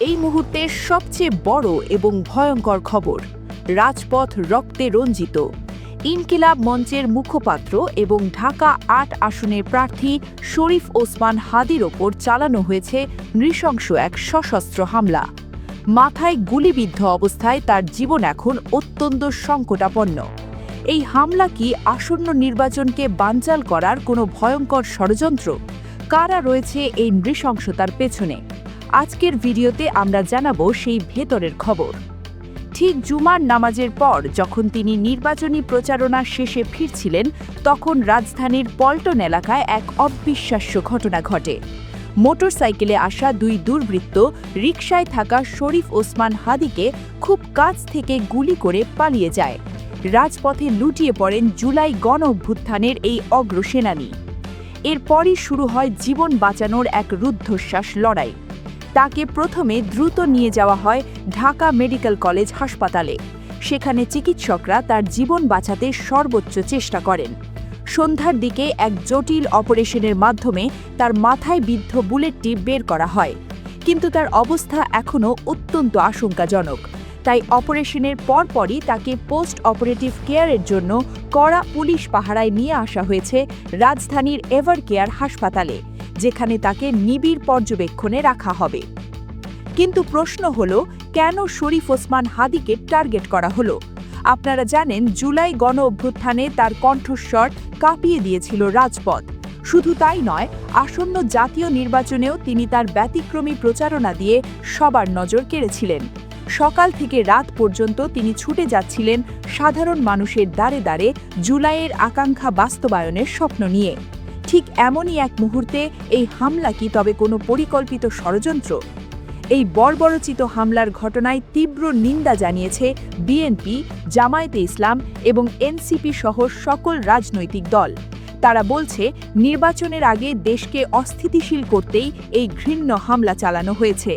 এই মুহূর্তের সবচেয়ে বড় এবং ভয়ঙ্কর খবর, রাজপথ রক্তে রঞ্জিত। ইনকিলাব মঞ্চের মুখপাত্র এবং ঢাকা আট আসনের প্রার্থী শরীফ ওসমান হাদির ওপর চালানো হয়েছে নৃশংস এক সশস্ত্র হামলা। মাথায় গুলিবিদ্ধ অবস্থায় তার জীবন এখন অত্যন্ত সংকটাপন্ন। এই হামলা কি আসন্ন নির্বাচনকে বানচাল করার কোনো ভয়ঙ্কর ষড়যন্ত্র? কারা রয়েছে এই নৃশংসতার পেছনে? আজকের ভিডিওতে আমরা জানাব সেই ভেতরের খবর। ঠিক জুমার নামাজের পর যখন তিনি নির্বাচনী প্রচারণা শেষে ফিরছিলেন, তখন রাজধানীর পল্টন এলাকায় এক অবিশ্বাস্য ঘটনা ঘটে। মোটরসাইকেলে আসা দুই দুর্বৃত্ত রিকশায় থাকা শরীফ ওসমান হাদিকে খুব কাছ থেকে গুলি করে পালিয়ে যায়। রাজপথে লুটিয়ে পড়েন জুলাই গণ অভ্যুত্থানের এই অগ্রসেনানী। এরপরই শুরু হয় জীবন বাঁচানোর এক রুদ্ধশ্বাস লড়াই। তাকে প্রথমে দ্রুত নিয়ে যাওয়া হয় ঢাকা মেডিকেল কলেজ হাসপাতালে। সেখানে চিকিৎসকরা তার জীবন বাঁচাতে সর্বোচ্চ চেষ্টা করেন। সন্ধ্যার দিকে এক জটিল অপারেশনের মাধ্যমে তার মাথায় বিদ্ধ বুলেটটি বের করা হয়। কিন্তু তার অবস্থা এখনও অত্যন্ত আশঙ্কাজনক। তাই অপারেশনের পরপরই তাকে পোস্ট অপারেটিভ কেয়ারের জন্য কড়া পুলিশ পাহারায় নিয়ে আসা হয়েছে রাজধানীর এভার কেয়ার হাসপাতালে। যেখানে তাকে নিবিড় পর্যবেক্ষণে রাখা হবে। কিন্তু প্রশ্ন হল, কেন শরীফ ওসমান হাদিকে টার্গেট করা হলো? আপনারা জানেন, জুলাই গণ অভ্যুত্থানে তার কণ্ঠস্বর কাঁপিয়ে দিয়েছিল রাজপথ। শুধু তাই নয়, আসন্ন জাতীয় নির্বাচনেও তিনি তার ব্যতিক্রমী প্রচারণা দিয়ে সবার নজর কেড়েছিলেন। সকাল থেকে রাত পর্যন্ত তিনি ছুটে যাচ্ছিলেন সাধারণ মানুষের দ্বারে দ্বারে জুলাইয়ের আকাঙ্ক্ষা বাস্তবায়নের স্বপ্ন নিয়ে। ঠিক এমনই এক মুহূর্তে এই হামলা কি তবে কোনো পরিকল্পিত ষড়যন্ত্র? এই বর্বরচিত হামলার ঘটনায় তীব্র নিন্দা জানিয়েছে বিএনপি জামায়াতে ইসলাম এবং এনসিপি সহ সকল রাজনৈতিক দল। তারা বলছে, নির্বাচনের আগে দেশকে অস্থিতিশীল করতেই এই ঘৃণ্য হামলা চালানো হয়েছে।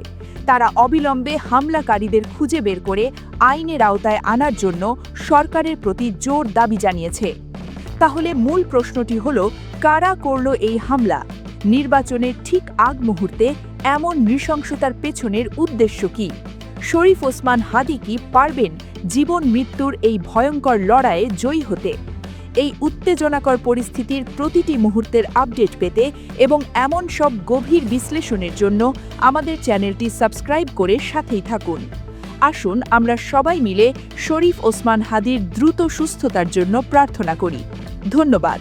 তারা অবিলম্বে হামলাকারীদের খুঁজে বের করে আইনের আওতায় আনার জন্য সরকারের প্রতি জোর দাবি জানিয়েছে। তাহলে মূল প্রশ্নটি হল কারা করল এই হামলা? নির্বাচনের ঠিক আগ মুহূর্তে এমন নৃশংসতার পেছনের উদ্দেশ্য কি? শরীফ ওসমান হাদি কি পারবেন জীবন মৃত্যুর এই ভয়ঙ্কর লড়াইয়ে জয়ী হতে? এই উত্তেজনাকর পরিস্থিতির প্রতিটি মুহূর্তের আপডেট পেতে এবং এমন সব গভীর বিশ্লেষণের জন্য আমাদের চ্যানেলটি সাবস্ক্রাইব করে সাথেই থাকুন। আসুন আমরা সবাই মিলে শরীফ ওসমান হাদির দ্রুত সুস্থতার জন্য প্রার্থনা করি। ধন্যবাদ।